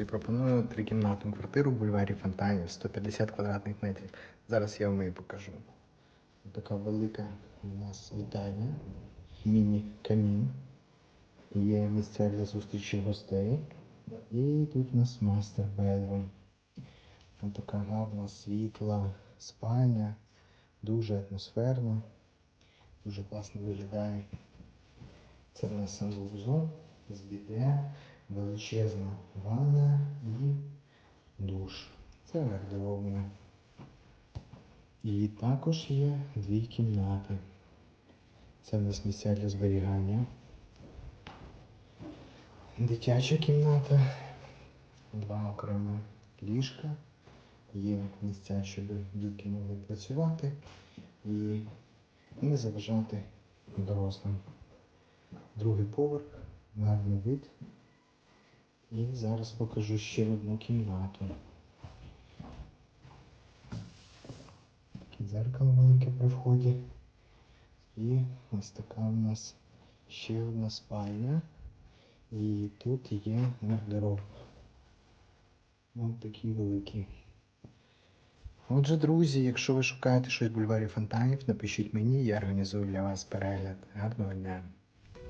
Друзі, пропоную трикімнатну квартиру в бульварі Фонтанів, 150 квадратних метрів. Зараз я вам її покажу. Така велика у нас вітальня, міні-камін. Є місця для зустрічі гостей. І тут у нас мастер. Ось така гарна світла спальня, дуже атмосферно, дуже класно виглядає. Це в нас санвузол з біде, величезна ванна і душ. Це гардеробна. І також є дві кімнати. Це в нас місця для зберігання. Дитяча кімната, два окремі ліжка. Є місця, щоб дітки могли працювати і не заважати дорослим. Другий поверх, гарний вид. І зараз покажу ще одну кімнату. Дзеркало велике при вході. І ось така у нас ще одна спальня. І тут є гардероб. Ось такий великий. Отже, друзі, якщо ви шукаєте щось в бульварі Фонтанів, напишіть мені, я організую для вас перегляд. Гарного дня!